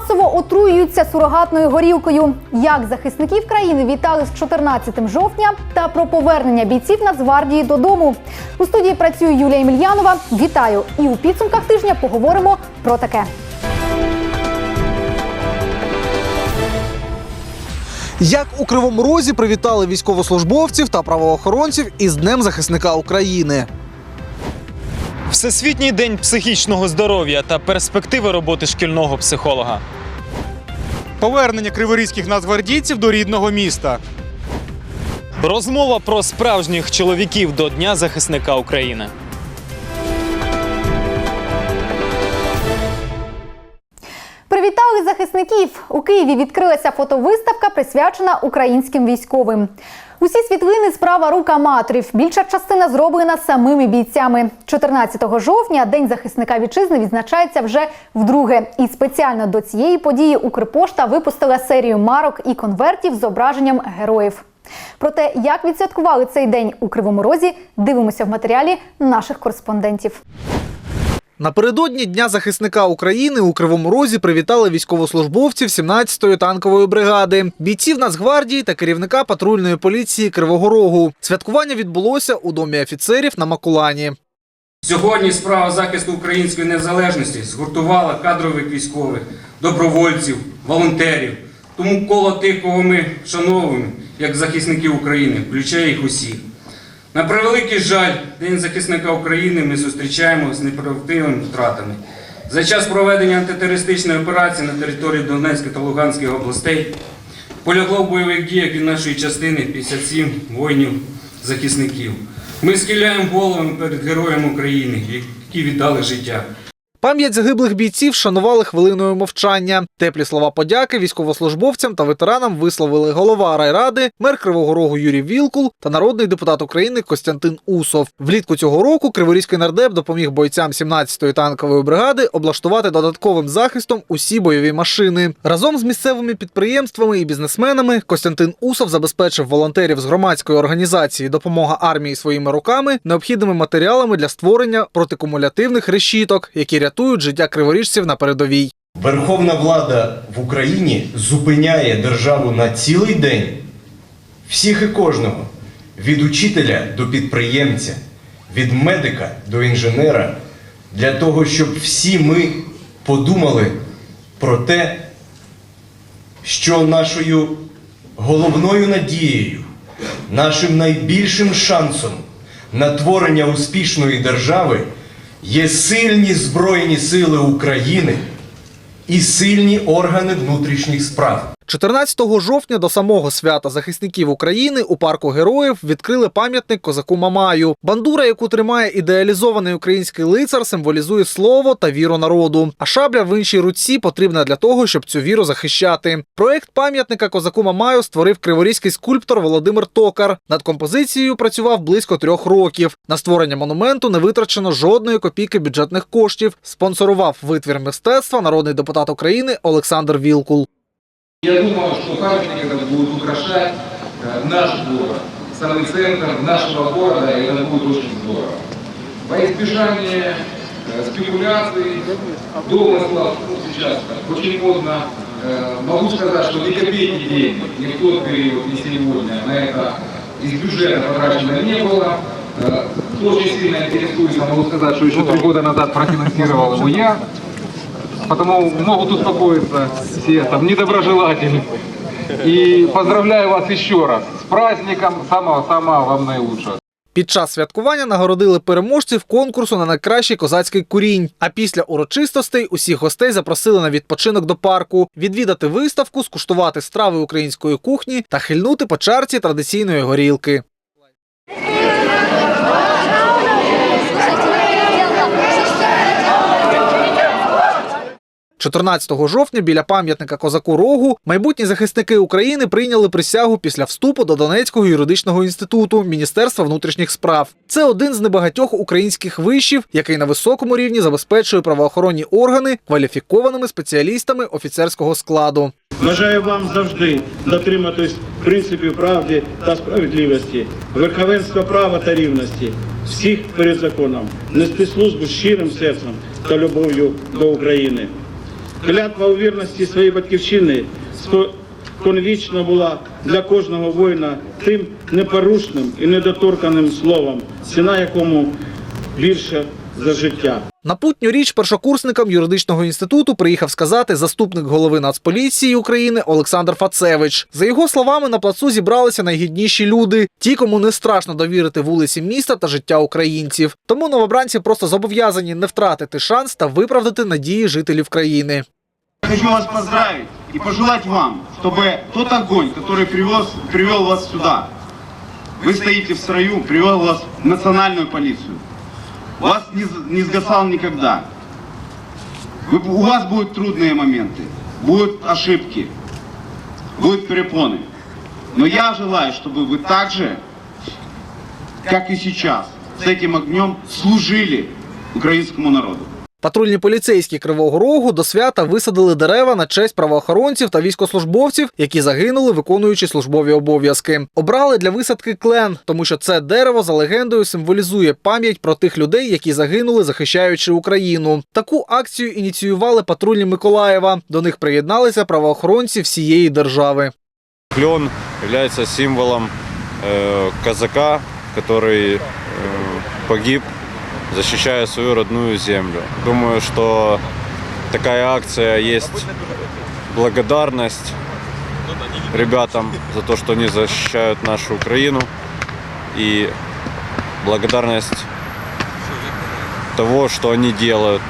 масово отруюються сурогатною горілкою. Як захисників країни вітали з 14 жовтня та про повернення бійців Нацгвардії додому. У студії працює Юлія Емельянова. Вітаю! І у підсумках тижня поговоримо про таке. Як у Кривому Розі привітали військовослужбовців та правоохоронців із Днем захисника України. Всесвітній день психічного здоров'я та перспективи роботи шкільного психолога. Повернення криворізьких нацгвардійців до рідного міста. Розмова про справжніх чоловіків до Дня захисника України. Привітали! У Києві відкрилася фотовиставка, присвячена українським військовим. Усі світлини справа рук аматорів. Більша частина зроблена самими бійцями. 14 жовтня День захисника вітчизни відзначається вже вдруге. І спеціально до цієї події Укрпошта випустила серію марок і конвертів з зображенням героїв. Про те, як відсвяткували цей день у Кривому Розі, дивимося в матеріалі наших кореспондентів. Напередодні Дня захисника України у Кривому Розі привітали військовослужбовців 17-ї танкової бригади, бійців Нацгвардії та керівника патрульної поліції Кривого Рогу. Святкування відбулося у домі офіцерів на Макулані. Сьогодні справа захисту української незалежності згуртувала кадрових військових, добровольців, волонтерів. Тому коло тих, кого ми вшановуємо, як захисників України, включає їх усіх. На превеликий жаль, День захисника України ми зустрічаємо з неправдивими втратами. За час проведення антитерористичної операції на території Донецької та Луганської областей полягло в бойових діях від нашої частини 57 воїнів-захисників. Ми схиляємо голови перед героями України, які віддали життя. Пам'ять загиблих бійців шанували хвилиною мовчання. Теплі слова подяки військовослужбовцям та ветеранам висловили голова райради, мер Кривого Рогу Юрій Вілкул та народний депутат України Костянтин Усов. Влітку цього року Криворізький нардеп допоміг бойцям 17-ї танкової бригади облаштувати додатковим захистом усі бойові машини. Разом з місцевими підприємствами і бізнесменами Костянтин Усов забезпечив волонтерів з громадської організації Допомога армії своїми руками необхідними матеріалами для створення протикумулятивних решіток, які рятують життя криворіжців на передовій. Верховна влада в Україні зупиняє державу на цілий день всіх і кожного від учителя до підприємця, від медика до інженера, для того, щоб всі ми подумали про те, що нашою головною надією, нашим найбільшим шансом на творення успішної держави є сильні Збройні Сили України і сильні органи внутрішніх справ. 14 жовтня до самого свята захисників України у парку героїв відкрили пам'ятник козаку Мамаю. Бандура, яку тримає ідеалізований український лицар, символізує слово та віру народу. А шабля в іншій руці потрібна для того, щоб цю віру захищати. Проект пам'ятника козаку Мамаю створив криворізький скульптор Володимир Токар. Над композицією працював близько трьох років. На створення монументу не витрачено жодної копійки бюджетних коштів. Спонсорував витвір мистецтва народний депутат України Олександр Вілкул. Я думаю, что памятник этот будет украшать э, наш город, самый центр нашего города, и это будет очень здорово. Во избежание э, спекуляций, домыслов, ну, сейчас очень модно, э, могу сказать, что ни копейки денег ни в тот период, ни сегодня на это из бюджета потрачено не было. Кто очень сильно интересуется, могу сказать, что еще три года назад профинансировал его я. Потому могут успокоиться все там недоброжелатели. И поздравляю вас еще раз с праздником. Самого-самого вам наилучшего. Під час святкування нагородили переможців конкурсу на найкращий козацький курінь. А після урочистостей усіх гостей запросили на відпочинок до парку, відвідати виставку, скуштувати страви української кухні та хильнути по чарці традиційної горілки. – 14 жовтня біля пам'ятника козаку Рогу майбутні захисники України прийняли присягу після вступу до Донецького юридичного інституту Міністерства внутрішніх справ. Це один з небагатьох українських вишів, який на високому рівні забезпечує правоохоронні органи кваліфікованими спеціалістами офіцерського складу. Бажаю вам завжди дотриматись принципів правди та справедливості, верховенства права та рівності, всіх перед законом, нести службу щирим серцем та любов'ю до України. Клятва у вірності своєї батьківщини конвічно була для кожного воїна тим непорушним і недоторканим словом, ціна якому більше за життя. На путню річ першокурсникам юридичного інституту приїхав сказати заступник голови Нацполіції України Олександр Фацевич. За його словами, на плацу зібралися найгідніші люди, ті, кому не страшно довірити вулиці міста та життя українців. Тому новобранці просто зобов'язані не втратити шанс та виправдати надії жителів країни. Хочу вас поздравить и пожелать вам, чтобы тот огонь, который привез, привел вас сюда, вы стоите в строю, привел вас в национальную полицию, Вас не, не сгасал никогда. Вы- у вас будут трудные моменты, будут ошибки, будут перепоны. Но я желаю, чтобы вы также, как и сейчас, с этим огнем служили украинскому народу. Патрульні поліцейські Кривого Рогу до свята висадили дерева на честь правоохоронців та військослужбовців, які загинули, виконуючи службові обов'язки. Обрали для висадки клен, тому що це дерево за легендою символізує пам'ять про тих людей, які загинули, захищаючи Україну. Таку акцію ініціювали патрульні Миколаєва. До них приєдналися правоохоронці всієї держави. Клен является символом э, казака, который э, погиб, защищая свою родную землю. Думаю, что такая акция есть благодарность ребятам за то, что они защищают нашу Украину и благодарность того, что они делают.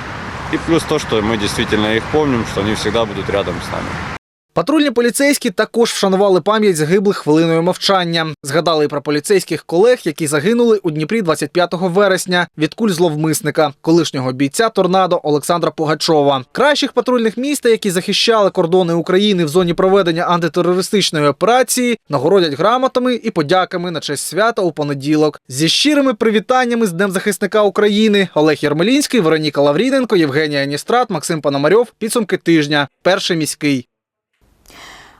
И плюс то, что мы действительно их помним, что они всегда будут рядом с нами. Патрульні поліцейські також вшанували пам'ять загиблих хвилиною мовчання. Згадали про поліцейських колег, які загинули у Дніпрі 25 вересня від куль зловмисника, колишнього бійця торнадо Олександра Пугачова. Кращих патрульних міста, які захищали кордони України в зоні проведення антитерористичної операції, нагородять грамотами і подяками на честь свята у понеділок. Зі щирими привітаннями з Днем захисника України Олег Ярмолінський, Вероніка Лавріненко, Євгенія Аністрат, Максим Пономарьов. Підсумки тижня. Перший міський.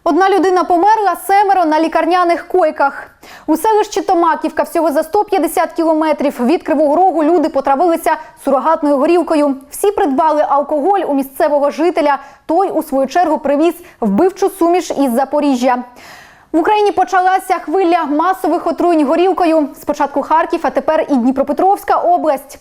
Одна людина померла, семеро на лікарняних койках. У селищі Томаківка всього за 150 кілометрів від Кривого Рогу люди потравилися сурогатною горілкою. Всі придбали алкоголь у місцевого жителя. Той, у свою чергу, привіз вбивчу суміш із Запоріжжя. В Україні почалася хвиля масових отруєнь горілкою. Спочатку Харків, а тепер і Дніпропетровська область.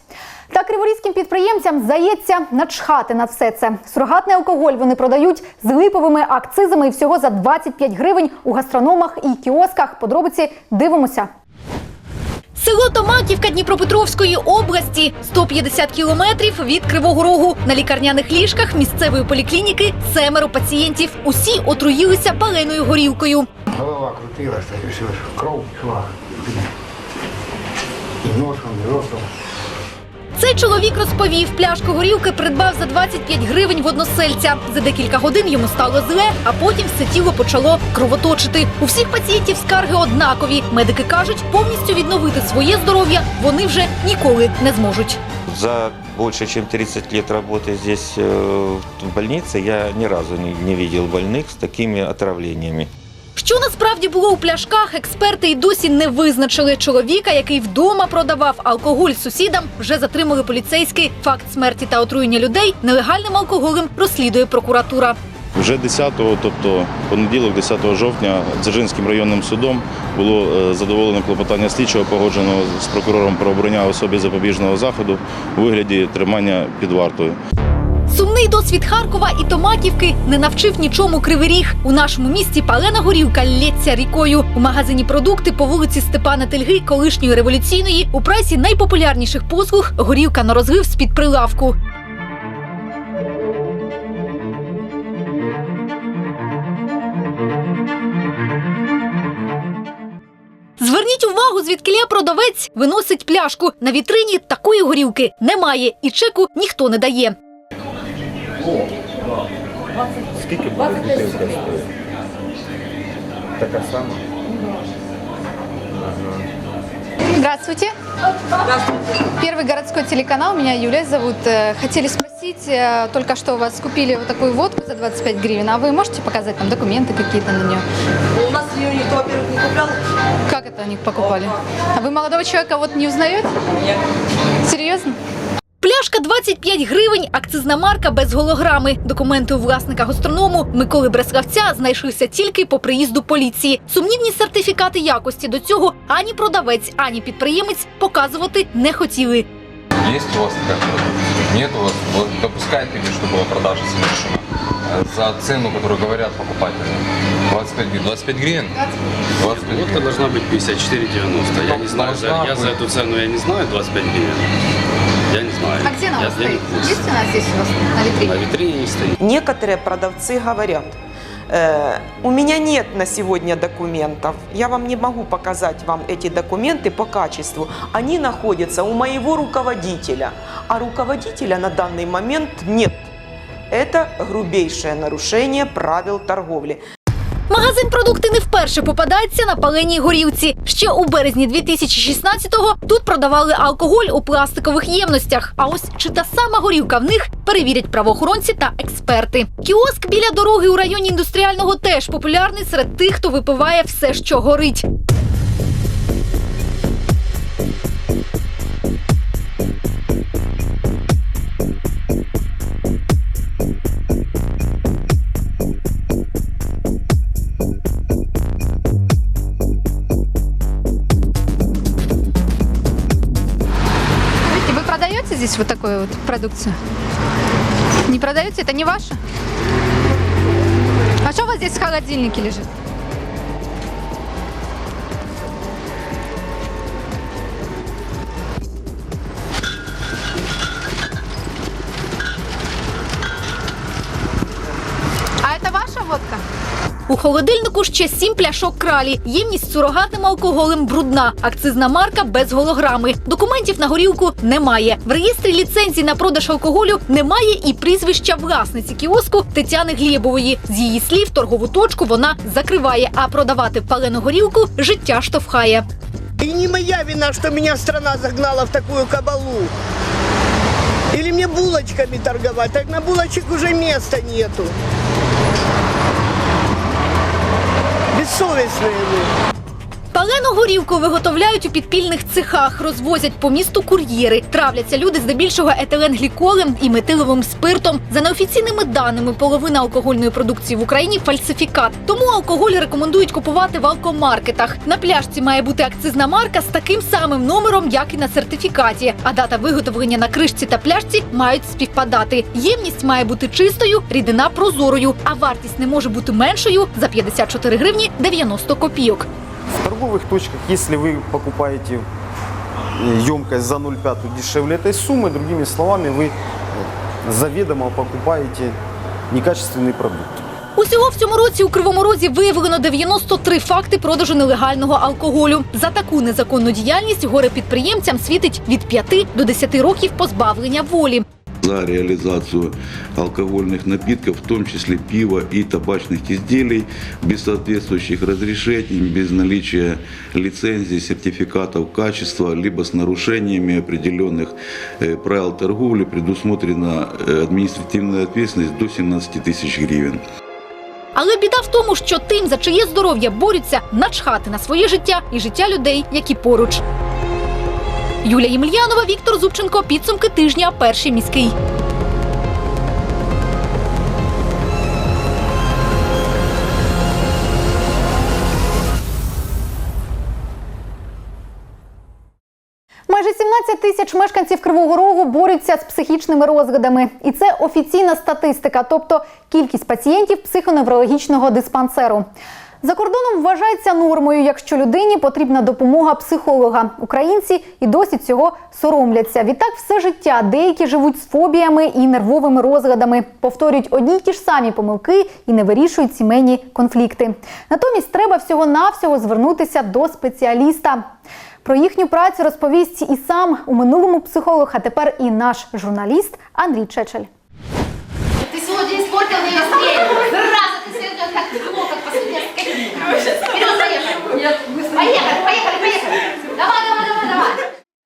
Та криворізьким підприємцям здається начхати на все це. Сурогатний алкоголь вони продають з липовими акцизами і всього за 25 гривень у гастрономах і кіосках. Подробиці дивимося. Село Томаківка Дніпропетровської області 150 кілометрів від Кривого Рогу. На лікарняних ліжках місцевої поліклініки семеро пацієнтів. Усі отруїлися паленою горілкою. Голова крутилась, и все, кровь шла. И носом, и ротом. Цей чоловік розповів, пляшку горілки придбав за 25 гривень в односельця. За декілька годин йому стало зле, а потім все тіло почало кровоточити. У всіх пацієнтів скарги однакові. Медики кажуть, повністю відновити своє здоров'я вони вже ніколи не зможуть. За больше чем 30 лет работы здесь э, в больнице я ни разу не, не видел больных с такими отравлениями. Що насправді було у пляшках, експерти й досі не визначили. Чоловіка, який вдома продавав алкоголь сусідам, вже затримали поліцейські. Факт смерті та отруєння людей нелегальним алкоголем розслідує прокуратура. Вже 10-го, тобто понеділок, 10 жовтня, Дзержинським районним судом було е, задоволено клопотання слідчого, погодженого з прокурором про обрання особі запобіжного заходу у вигляді тримання під вартою. Сумний досвід Харкова і Томаківки не навчив нічому кривий ріг. У нашому місті палена горілка лється рікою. У магазині продукти по вулиці Степана Тельги, колишньої революційної, у прайсі найпопулярніших послуг горілка на розгрив з під прилавку. Зверніть увагу, звідкиля продавець виносить пляшку. На вітрині такої горілки немає, і чеку ніхто не дає. Скільки буде бутилка стоїть? Така сама? Здравствуйте. Первый городской телеканал. Меня Юлия зовут. Э, Хотели спросить, э, только что у вас купили вот такую водку за 25 гривен, а вы можете показать там документы какие-то на нее? У нас ее никто, во-первых, не куплял. Как это они покупали? А вы молодого человека вот не узнаете? Нет. Серьезно? Пляшка Горілка 25 гривень, акцизна марка без голограми. Документи у власника гастроному Миколи Бреславця знайшлися тільки по приїзду поліції. Сумнівні сертифікати якості до цього ані продавець, ані підприємець показувати не хотіли. Есть у вас такая продукция? Нет у вас? Вы допускаете ли, что была продажа совершена э, за цену, которую говорят покупатели? 25 гривен. 25 гривен? 25 Водка должна быть 54,90. Я не знаю, за, Должна я за быть. эту цену я не знаю, 25 гривен. Я не знаю. А где она у я, вас я не стоит? Есть у нас здесь у вас на витрине? На витрине не стоит. Некоторые продавцы говорят, «Э, у меня нет на сегодня документов, я вам не могу показать вам эти документы по качеству. Они находятся у моего руководителя, а руководителя на данный момент нет. Это грубейшее нарушение правил торговли. Магазин продукти не вперше попадається на паленій горівці. Ще у березні 2016-го тут продавали алкоголь у пластикових ємностях. А ось чи та сама горівка в них перевірять правоохоронці та експерти. Кіоск біля дороги у районі індустріального теж популярний серед тих, хто випиває все, що горить. Вот такую вот продукцию? Не продаете? Это не ваше? А что у вас здесь в холодильнике лежит? Холодильнику ще сім пляшок кралі. Ємність сурогатним алкоголем брудна. Акцизна марка без голограми. Документів на горілку немає. В реєстрі ліцензій на продаж алкоголю немає і прізвища власниці кіоску Тетяни Глєбової. З її слів, торгову точку вона закриває, а продавати палену горілку життя штовхає. И не моя вина, что меня страна загнала в такую кабалу. Или мне булочками торговать, так на булочек уже места нету. Бессовестные вы. Палену горілку виготовляють у підпільних цехах, розвозять по місту кур'єри. Травляться люди здебільшого етиленгліколем і метиловим спиртом. За неофіційними даними, половина алкогольної продукції в Україні фальсифікат. Тому алкоголь рекомендують купувати в алкомаркетах. На пляшці має бути акцизна марка з таким самим номером, як і на сертифікаті. А дата виготовлення на кришці та пляшці мають співпадати. Ємність має бути чистою, рідина прозорою, а вартість не може бути меншою за 54 гривні 90 копійок. В торговых точках, если вы покупаете емкость за 0,5 дешевле этой суммы, другими словами, вы э, заведомо покупаете некачественный продукт. Усього в цьому році у Кривому Розі виявлено 93 факти продажу нелегального алкоголю. За таку незаконну діяльність горе підприємцям світить від 5 до 10 років позбавлення волі. за реализацию алкогольных напитков, в том числе пива и табачных изделий, без соответствующих разрешений, без наличия лицензий, сертификатов качества, либо с нарушениями определенных э, правил торговли предусмотрена э, административная ответственность до 17 тысяч гривен. Але біда в тому, що тим, за чиє здоров'я борються, начхати на своє життя і життя людей, які поруч. Юлія Ємельянова, Віктор Зубченко. Підсумки тижня. Перший міський. Майже 17 тисяч мешканців Кривого Рогу борються з психічними розладами. І це офіційна статистика, тобто кількість пацієнтів психоневрологічного диспансеру. За кордоном вважається нормою, якщо людині потрібна допомога психолога. Українці і досі цього соромляться. Відтак, все життя деякі живуть з фобіями і нервовими розладами, повторюють одні й ті ж самі помилки і не вирішують сімейні конфлікти. Натомість треба всього-навсього звернутися до спеціаліста. Про їхню працю розповість і сам у минулому психолог, а тепер і наш журналіст Андрій Чечель. Ты сегодня испортил мне поехали. Поехали, поехали, давай, давай.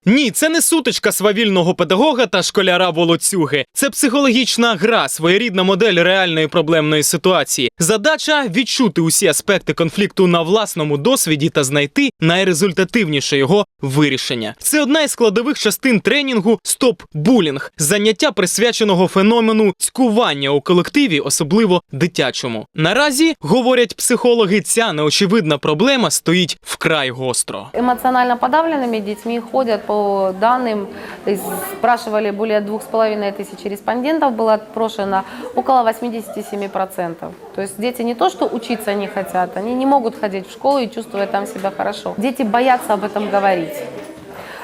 Ні, це не сутичка свавільного педагога та школяра волоцюги. Це психологічна гра, своєрідна модель реальної проблемної ситуації. Задача відчути усі аспекти конфлікту на власному досвіді та знайти найрезультативніше його вирішення. Це одна із складових частин тренінгу Стоп-булінг, заняття присвяченого феномену цькування у колективі, особливо дитячому. Наразі говорять психологи, ця неочевидна проблема стоїть вкрай гостро. Эмоционально подавленными детьми ходят по данным, из- спрашивали более двух с половиной тысяч респондентов, было отпрошено около 87%. То есть дети не то, что учиться не хотят, они не могут ходить в школу и чувствовать там себя хорошо. Дети боятся об этом говорить.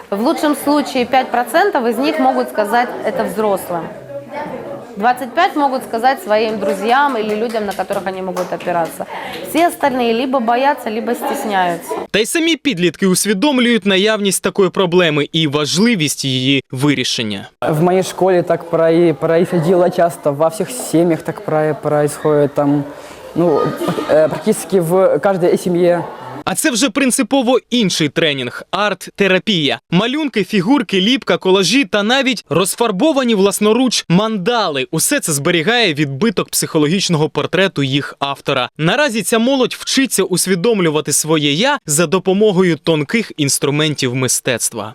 В лучшем случае 5% из них могут сказать это взрослым. 25 могут сказать своим друзьям или людям, на которых они могут опираться. Все остальные либо боятся, либо стесняются. Та й самі підлітки усвідомлюють наявність такої проблеми і важливість її вирішення. В моей школе так про- происходило часто, во всех семьях так про- происходит, там, ну, э, практически в каждой семье А це вже принципово інший тренінг арт-терапія. Малюнки, фігурки, ліпка, колажі та навіть розфарбовані власноруч мандали. Усе це зберігає відбиток психологічного портрету їх автора. Наразі ця молодь вчиться усвідомлювати своє я за допомогою тонких інструментів мистецтва.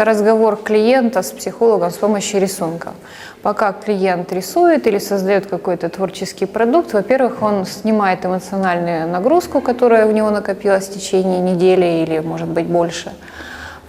Это разговор клиента с психологом с помощью рисунка. Пока клиент рисует или создает какой-то творческий продукт, во-первых, он снимает эмоциональную нагрузку, которая у него накопилась в течение недели или, может быть, больше.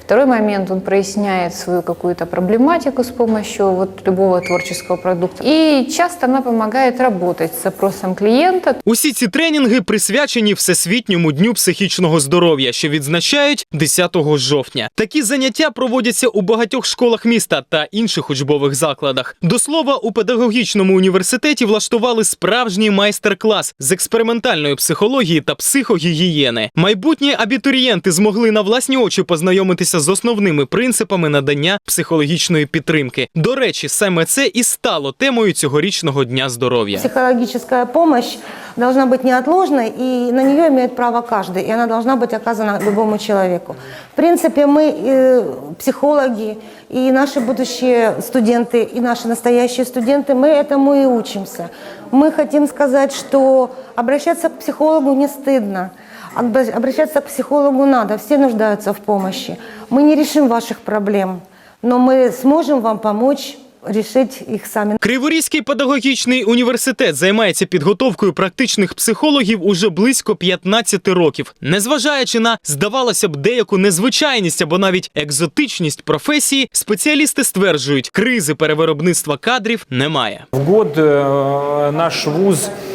Второй момент, он проясняет свою какую-то проблематику с помощью вот любого творческого продукта. И часто она помогает работать с запросом клиента, Усі ці тренінги присвячені Всесвітньому дню психічного здоров'я, що відзначають 10 жовтня. Такі заняття проводяться у багатьох школах міста та інших учбових закладах. До слова, у педагогічному університеті влаштували справжній майстер-клас з експериментальної психології та психогігієни. Майбутні абітурієнти змогли на власні очі познайомитися з основними принципами надання психологічної підтримки. До речі, саме це і стало темою цьогорічного дня здоров'я. Психологическая помощь должна быть неотложной, и на нее имеет право каждый, и она должна быть оказана любому человеку. В принципе, мы, э, психологи, и наши будущие студенты, и наши настоящие студенты, мы этому и учимся. Мы хотим сказать, что обращаться к психологу не стыдно. Обра- Обращаться к психологу надо, все нуждаются в помощи. Мы не решим ваших проблем, но мы сможем вам помочь решить их сами. Криворізький педагогічний університет займається підготовкою практичних психологів уже близько 15 років. Незважаючи на, здавалося б, деяку незвичайність або навіть екзотичність професії, спеціалісти стверджують, кризи перевиробництва кадрів немає. В год э, наш вуз э,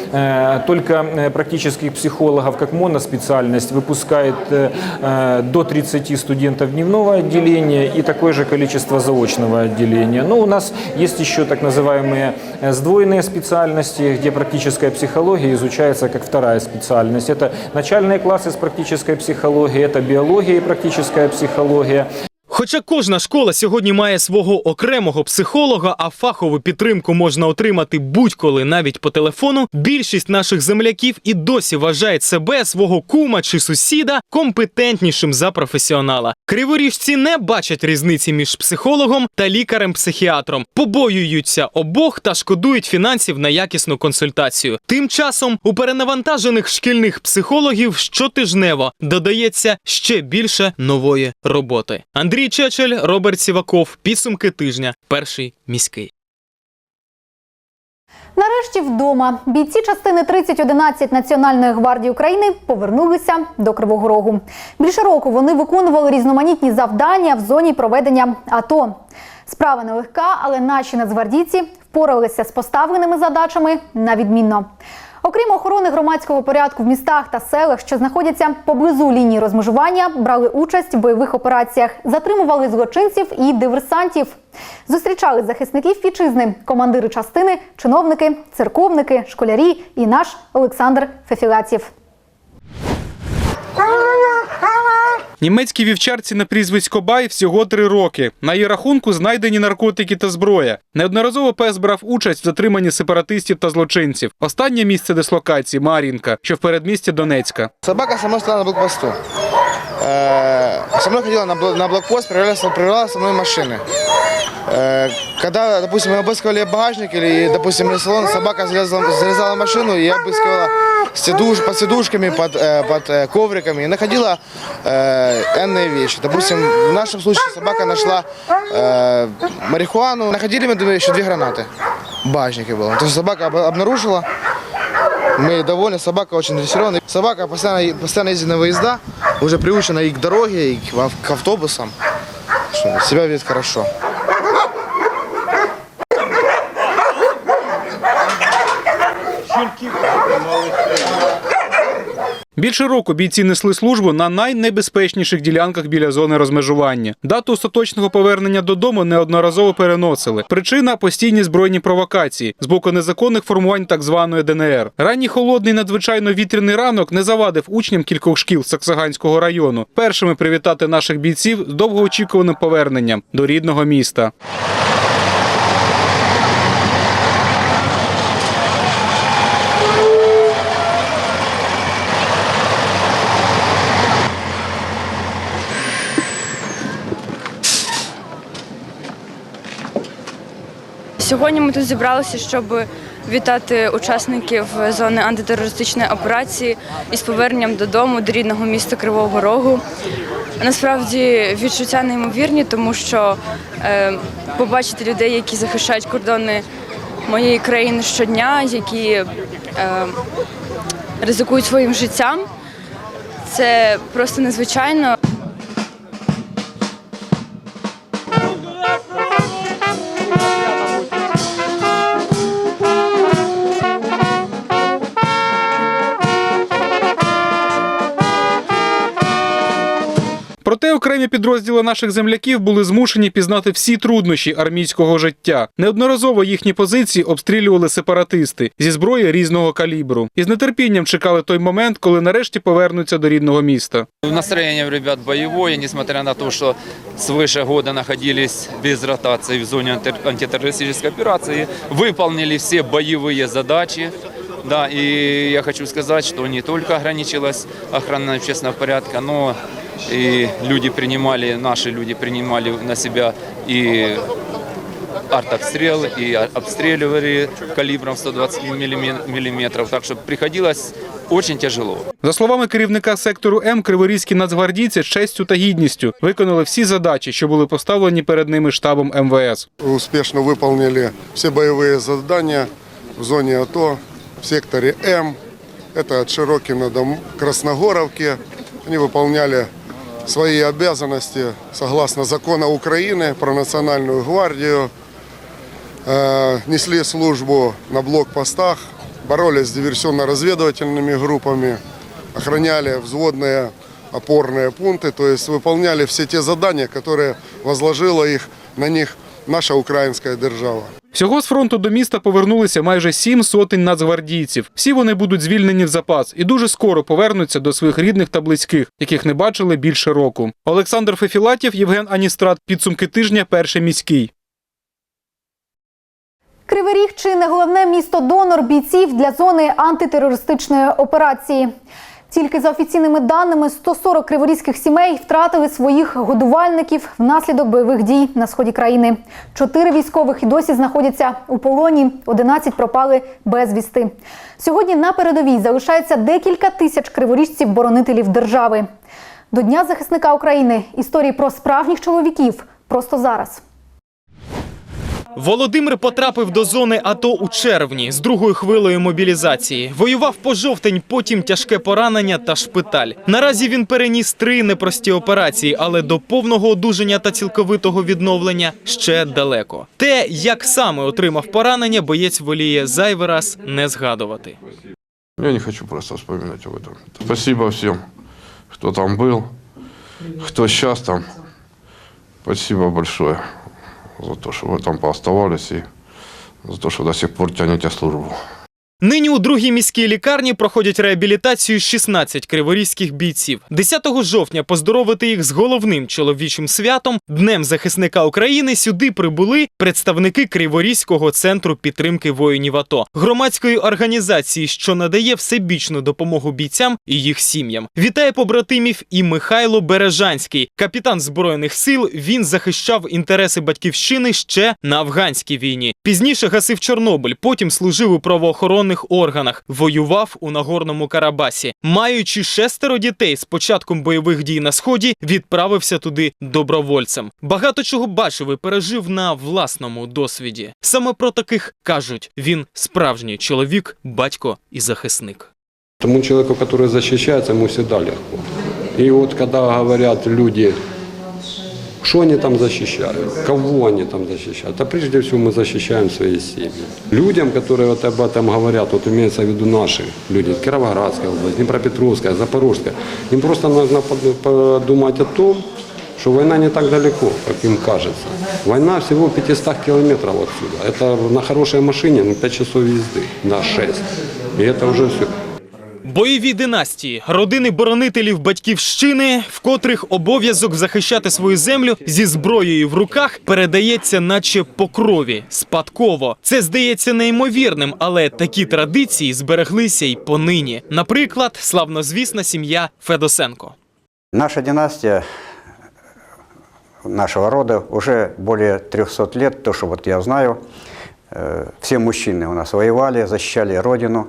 только э, практических психологов как моноспециальность выпускает э, э, до 30 студентов дневного отделения и такое же количество заочного отделения. Но у нас есть еще так называемые э, сдвоенные специальности, где практическая психология изучается как вторая специальность. Это начальные классы с практической психологией, это биология и практическая психология. Хоча кожна школа сьогодні має свого окремого психолога, а фахову підтримку можна отримати будь-коли, навіть по телефону, більшість наших земляків і досі вважають себе, свого кума чи сусіда компетентнішим за професіонала. Криворіжці не бачать різниці між психологом та лікарем-психіатром, побоюються обох та шкодують фінансів на якісну консультацію. Тим часом у перенавантажених шкільних психологів щотижнево додається ще більше нової роботи. Андрій Чечель, Роберт Сіваков. Підсумки тижня. Перший міський. Нарешті вдома бійці частини 3011 Національної гвардії України повернулися до Кривого Рогу. Більше року вони виконували різноманітні завдання в зоні проведення АТО. Справа нелегка, але наші нацгвардійці впоралися з поставленими задачами на відмінно. Окрім охорони громадського порядку в містах та селах, що знаходяться поблизу лінії розмежування, брали участь в бойових операціях, затримували злочинців і диверсантів. Зустрічали захисників вітчизни, командири частини, чиновники, церковники, школярі і наш Олександр Фефілатів. Німецькій вівчарці на прізвисько Бай всього три роки. На її рахунку знайдені наркотики та зброя. Неодноразово пес брав участь в затриманні сепаратистів та злочинців. Останнє місце дислокації Мар'їнка, що в передмісті Донецька. Собака, сама стала на блокпосту. Э, со мной ходила на, бл- на блокпост, проверяла, со- проверяла со мной машины. Э, когда, допустим, мы обыскивали багажник или, допустим, или салон, собака залезла, залезала в машину, и я обыскивала сидуш, под сидушками, под, э, под э, ковриками, и находила э, энные вещи. Допустим, в нашем случае собака нашла э, марихуану, находили мы две- еще две гранаты в багажнике было. То есть собака об- обнаружила, Мы довольны, собака очень дрессированная. Собака постоянно, постоянно ездит на выезда, уже приучена и к дороге, и к, к автобусам. Себя видит хорошо. Більше року бійці несли службу на найнебезпечніших ділянках біля зони розмежування. Дату остаточного повернення додому неодноразово переносили. Причина постійні збройні провокації з боку незаконних формувань так званої ДНР. Ранній холодний надзвичайно вітряний ранок не завадив учням кількох шкіл Саксаганського району першими привітати наших бійців з довгоочікуваним поверненням до рідного міста. Сьогодні ми тут зібралися, щоб вітати учасників зони антитерористичної операції із поверненням додому до рідного міста Кривого Рогу. Насправді відчуття неймовірні, тому що е, побачити людей, які захищають кордони моєї країни щодня, які е, ризикують своїм життям, це просто незвичайно. Проте окремі підрозділи наших земляків були змушені пізнати всі труднощі армійського життя. Неодноразово їхні позиції обстрілювали сепаратисти зі зброї різного калібру. І з нетерпінням чекали той момент, коли нарешті повернуться до рідного міста. Настроение у ребят боевое, несмотря на то, что свыше года находились без ротации в зоне анти- антитеррористической операции, выполнили все боевые задачи. Да, и я хочу сказать, что не только ограничилась охрана общественного порядка, но и люди принимали, наши люди принимали на себя и артобстрел, и а- обстреливали калибром 120 миллиметров, так что приходилось очень тяжело. За словами керівника сектору М, криворізькі нацгвардійці з честю та гідністю виконали всі задачі, що були поставлені перед ними штабом МВС. успешно выполнили все боевые задания в зоне АТО, в секторе М. Это от Широкина до М- Красногоровки. Они выполняли свои обязанности согласно закону Украины про национальную гвардию. Э, Несли службу на блокпостах, боролись с диверсионно-разведывательными группами, охраняли взводные опорные пункты, то есть выполняли все те задания, которые возложила их на них наша українська держава. Всього з фронту до міста повернулися майже сім сотень нацгвардійців. Всі вони будуть звільнені в запас і дуже скоро повернуться до своїх рідних та близьких, яких не бачили більше року. Олександр Фефілатів, Євген Аністрат. Підсумки тижня. Перший міський. Кривий Ріг чи не головне місто донор бійців для зони антитерористичної операції. Тільки за офіційними даними 140 криворізьких сімей втратили своїх годувальників внаслідок бойових дій на сході країни. Чотири військових і досі знаходяться у полоні, 11 пропали безвісти. Сьогодні на передовій залишається декілька тисяч криворіжців-боронителів держави. До Дня захисника України історії про справжніх чоловіків просто зараз. Володимир потрапив до зони АТО у червні з другою хвилею мобілізації. Воював по жовтень, потім тяжке поранення та шпиталь. Наразі він переніс три непрості операції, але до повного одужання та цілковитого відновлення ще далеко. Те, як саме отримав поранення, боєць воліє зайвий раз не згадувати. Я не хочу просто вспоминать об этом. Спасибо всем, кто там был, кто сейчас там. Спасибо большое за то, что вы там пооставались и за то, что до сих пор тянете службу. Нині у другій міській лікарні проходять реабілітацію 16 криворізьких бійців. 10 жовтня поздоровити їх з головним чоловічим святом Днем захисника України сюди прибули представники Криворізького центру підтримки воїнів АТО, громадської організації, що надає всебічну допомогу бійцям і їх сім'ям. Вітає побратимів і Михайло Бережанський, капітан збройних сил. Він захищав інтереси батьківщини ще на афганській війні. Пізніше гасив Чорнобиль, потім служив у правоохоронних органах, воював у Нагорному Карабасі. Маючи шестеро дітей з початком бойових дій на сході, відправився туди добровольцем. Багато чого бачив і пережив на власному досвіді. Саме про таких кажуть: він справжній чоловік, батько і захисник. Тому человеку, который защищается, ему всегда легко. И вот когда говорят люди, что они там защищают, кого они там защищают, а прежде всего мы защищаем свои семьи. Людям, которые вот об этом говорят, вот имеется в виду наши люди, Кировоградская область, Днепропетровская, Запорожская, им просто нужно под- подумать о том, что война не так далеко, как им кажется. Война всего в 500 километров отсюда. Это на хорошей машине, ну, 5 часов езды, на 6. И это уже все. Бойові династії, родини боронителів батьківщини, в котрих обов'язок захищати свою землю зі зброєю в руках передається, наче по крові, спадково. Це здається неймовірним, але такі традиції збереглися й понині. Наприклад, славнозвісна сім'я Федосенко. Наша династия нашего рода уже более 300 лет, то, что вот я знаю, э, все мужчины у нас воевали, защищали Родину,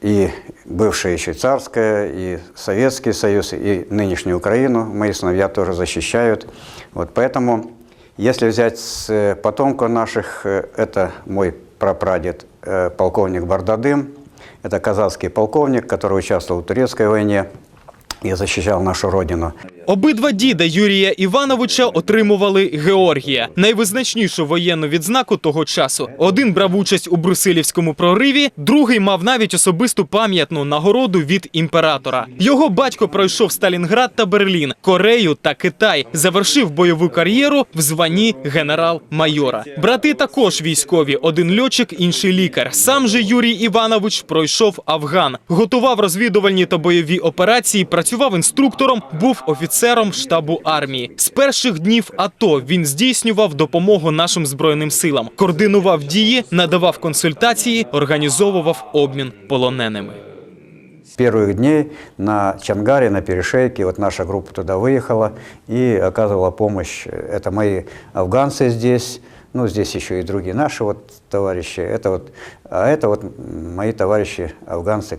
и бывшая еще царская, и Советский Союз, и нынешнюю Украину мои сыновья тоже защищают. Вот поэтому, если взять с э, потомков наших, э, это мой прапрадед, э, полковник Бардадым, это казахский полковник, который участвовал в турецкой войне и защищал нашу Родину. Обидва діда Юрія Івановича отримували Георгія, найвизначнішу воєнну відзнаку того часу. Один брав участь у Брусилівському прориві, другий мав навіть особисту пам'ятну нагороду від імператора. Його батько пройшов Сталінград та Берлін, Корею та Китай. Завершив бойову кар'єру в званні генерал-майора. Брати також військові: один льотчик, інший лікар. Сам же Юрій Іванович пройшов Афган, готував розвідувальні та бойові операції, працював інструктором, був офіцером штабу армії. З перших днів АТО він здійснював допомогу нашим збройним силам, координував дії, надавав консультації, організовував обмін полоненими. С первых дней на Чангаре, на перешейке, вот наша группа туда выехала и оказывала помощь. Это мои афганцы здесь, ну, здесь еще и другие наши вот товарищи. Это вот, а это вот мои товарищи афганцы.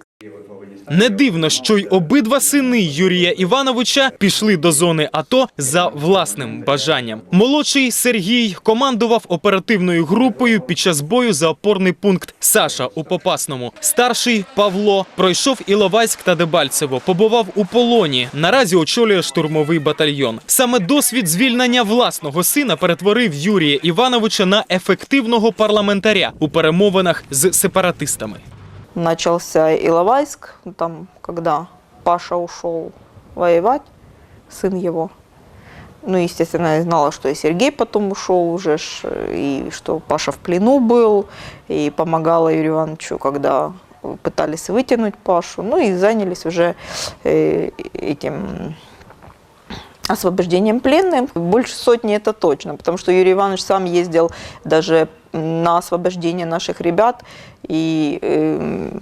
Не дивно, що й обидва сини Юрія Івановича пішли до зони АТО за власним бажанням. Молодший Сергій командував оперативною групою під час бою за опорний пункт Саша у Попасному. Старший Павло пройшов Іловайськ та Дебальцево, побував у полоні. Наразі очолює штурмовий батальйон. Саме досвід звільнення власного сина перетворив Юрія Івановича на ефективного парламентаря у перемовинах з сепаратистами. Начался Иловайск, там, когда Паша ушел воевать, сын его. Ну, естественно, я знала, что и Сергей потом ушел уже, и что Паша в плену был, и помогала Юрию Ивановичу, когда пытались вытянуть Пашу. Ну и занялись уже э, этим освобождением пленных. Больше сотни это точно, потому что Юрий Иванович сам ездил даже на освобождение наших ребят. И э,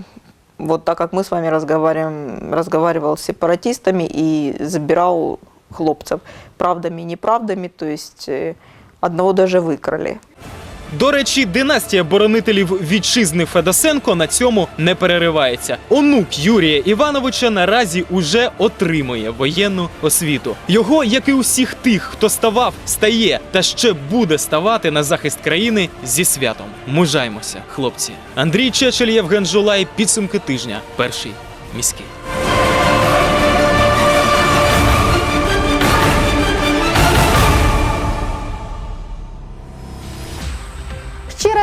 вот так как мы с вами разговариваем, разговаривал с сепаратистами и забирал хлопцев правдами и неправдами, то есть э, одного даже выкрали. До речі, династія боронителів вітчизни Федосенко на цьому не переривається. Онук Юрія Івановича наразі уже отримує воєнну освіту. Його, як і усіх тих, хто ставав, стає та ще буде ставати на захист країни зі святом. Мужаймося, хлопці. Андрій Чечель, Євген Жулай. Підсумки тижня. Перший міський.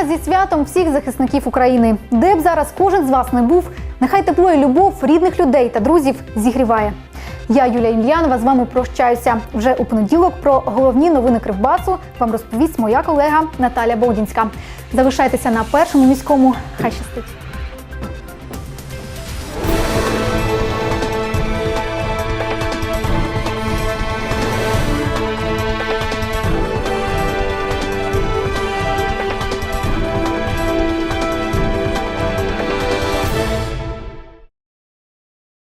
Зі святом всіх захисників України. Де б зараз кожен з вас не був, нехай тепло і любов рідних людей та друзів зігріває. Я Юлія Ім'янова з вами прощаюся. Вже у понеділок про головні новини Кривбасу вам розповість моя колега Наталя Бодінська. Залишайтеся на першому міському. Хай щастить!